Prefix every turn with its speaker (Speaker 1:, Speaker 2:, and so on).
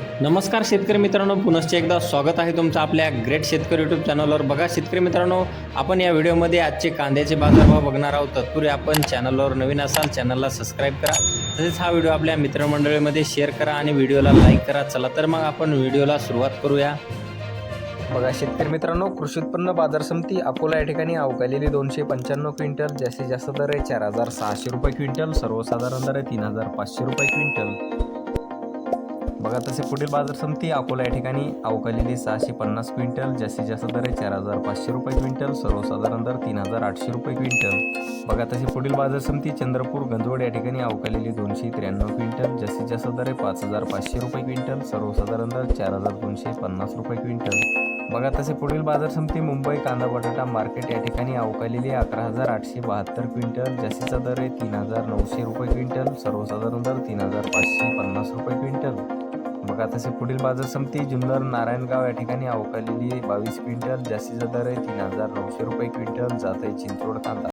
Speaker 1: नमस्कार शेतकरी मित्रांनो पुनश्च एकदा स्वागत आहे तुमचं आपल्या ग्रेट शेतकरी यूट्यूब चॅनलवर बघा शेतकरी मित्रांनो आपण या व्हिडिओमध्ये आजचे कांद्याचे बाजारभाव बघणार आहोत. तत्पूर्वी आपण चॅनलवर नवीन असाल चॅनलला सबस्क्राईब करा. तसेच हा व्हिडिओ आपल्या मित्रमंडळीमध्ये शेअर करा आणि व्हिडिओला लाईक करा. चला तर मग आपण व्हिडिओला सुरुवात करूया.
Speaker 2: बघा शेतकरी मित्रांनो कृषी उत्पन्न बाजार समिती अकोला या ठिकाणी अवकालेली दोनशे पंच्याण्णव क्विंटल जास्तीत जास्त दर आहे चार हजार सहाशे रुपये क्विंटल सर्वसाधारण दर आहे तीन हजार पाचशे रुपये क्विंटल. बघा तसे पुढील बाजार समिती अकोला या ठिकाणी अवकालेली सहाशे पन्नास क्विंटल जास्तीत जास्त दर आहे चार हजार पाचशे रुपये क्विंटल सर्वसाधारण दर तीन हजार आठशे रुपये क्विंटल. बघा तसे पुढील बाजार समिती चंद्रपूर गंजवड या ठिकाणी अवकालेली दोनशे त्र्याण्णव क्विंटल जास्तीत जास्त दर आहे पाच हजार पाचशे रुपये क्विंटल सर्वसाधारण दर चार हजार दोनशे पन्नास रुपये क्विंटल. बघा तसे पुढील बाजार समिती मुंबई कांदा बटाटा मार्केट या ठिकाणी अवकालेली अकरा हजार आठशे बहात्तर क्विंटल जास्तीचा दर आहे तीन हजार नऊशे रुपये क्विंटल सर्वसाधारण दर तीन हजार पाचशे पन्नास रुपये क्विंटल. बघा तसे पुढील बाजार समिती जुन्नर नारायणगाव या ठिकाणी अवकालेली बावीस क्विंटल जास्तीचा दर आहे तीन हजार नऊशे रुपये क्विंटल जात आहे चिंचवड कांदा.